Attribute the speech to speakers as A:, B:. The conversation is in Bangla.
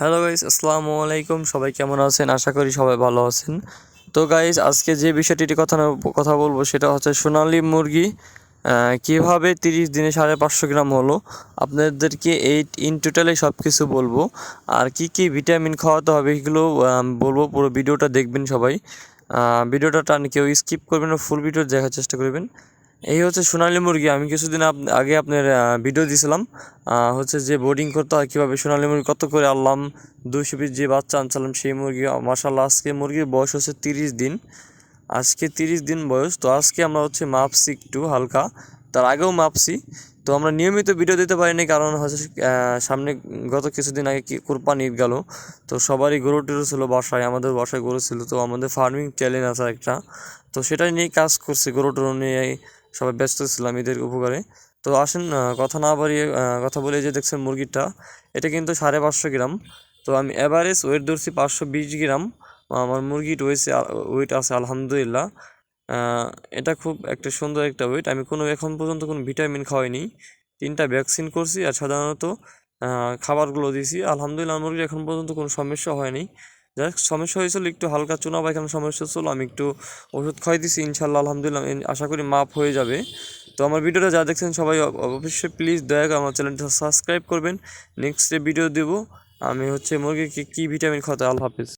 A: হ্যালো গাইস, আসসালামু আলাইকুম। সবাই কেমন আছেন? আশা করি সবাই ভালো আছেন। তো গাইস, আজকে যে বিষয়টির কথা কথা বলব সেটা হচ্ছে সোনালী মুরগি কীভাবে তিরিশ দিনে সাড়ে পাঁচশো গ্রাম হলো, আপনাদেরকে এই ইন টোটালে সব কিছু বলব। আর কি কি ভিটামিন খাওয়াতে হবে এগুলো বলব, পুরো ভিডিওটা দেখবেন সবাই। ভিডিওটা টান কেউ স্কিপ করবেন ফুল ভিডিও দেখার চেষ্টা করবেন। এই হচ্ছে সোনালী মুরগি। আমি কিছুদিন আগে আপনার ভিডিও দিয়েছিলাম হচ্ছে যে বোর্ডিং করতে হয়, কীভাবে সোনালী মুরগি কত করে আনলাম দুশো পিস যে বাচ্চা আনছিলাম, সেই মুরগি মাসাল্লাহ আজকে মুরগির বয়স হচ্ছে তিরিশ দিন। আজকে তিরিশ দিন বয়স, তো আজকে আমরা হচ্ছে মাপছি একটু হালকা। তার আগেও মাপছি তো আমরা নিয়মিত ভিডিও দিতে পারিনি, কারণ হচ্ছে সামনে গত কিছুদিন আগে কি কোরবানি ঈদ গেল। তো সবারই গরু টরু ছিল বাসায়, আমাদের বাসায় গরু ছিল, তো আমাদের ফার্মিং চ্যালেঞ্জ আছে একটা। তো সেটা নিয়ে কাজ করছি গরু টরু নিয়ে। সবাই ব্যস্ত ছিলাম এদের উপকারে। তো আসেন কথা না বাড়িয়ে কথা বলে যে দেখছেন মুরগিটা, এটা কিন্তু সাড়ে পাঁচশো গ্রাম। তো আমি অ্যাভারেজ ওয়েট ধরছি পাঁচশো বিশ গ্রাম। আমার মুরগির ওয়েছে ওয়েট আছে আলহামদুলিল্লাহ। এটা খুব একটা সুন্দর একটা ওয়েট আমি কোনো, এখন পর্যন্ত কোনো ভিটামিন খাওয়াইনি। তিনটা ভ্যাকসিন করছি আর সাধারণত খাবারগুলো দিয়েছি আলহামদুলিল্লাহ মুরগির এখন পর্যন্ত কোনো সমস্যা হয়নি। যাই সমস্যা হয়েছিল, একটু হালকা চুনা বা এখানে সমস্যা ছিল, আমি একটু ওষুধ খাই দিছি ইনশাল্লাহ আলহামদুলিল্লাহ আশা করি মাপ হয়ে যাবে। তো আমার ভিডিওটা যা দেখছেন সবাই অবশ্যই প্লিজ দয়া করে আমার চ্যানেলটা সাবস্ক্রাইব করবেন। নেক্সট ভিডিও দেবো, আমি হচ্ছে মুরগিকে কী ভিটামিন খাওয়াতে, আল্লাহ হাফিজ।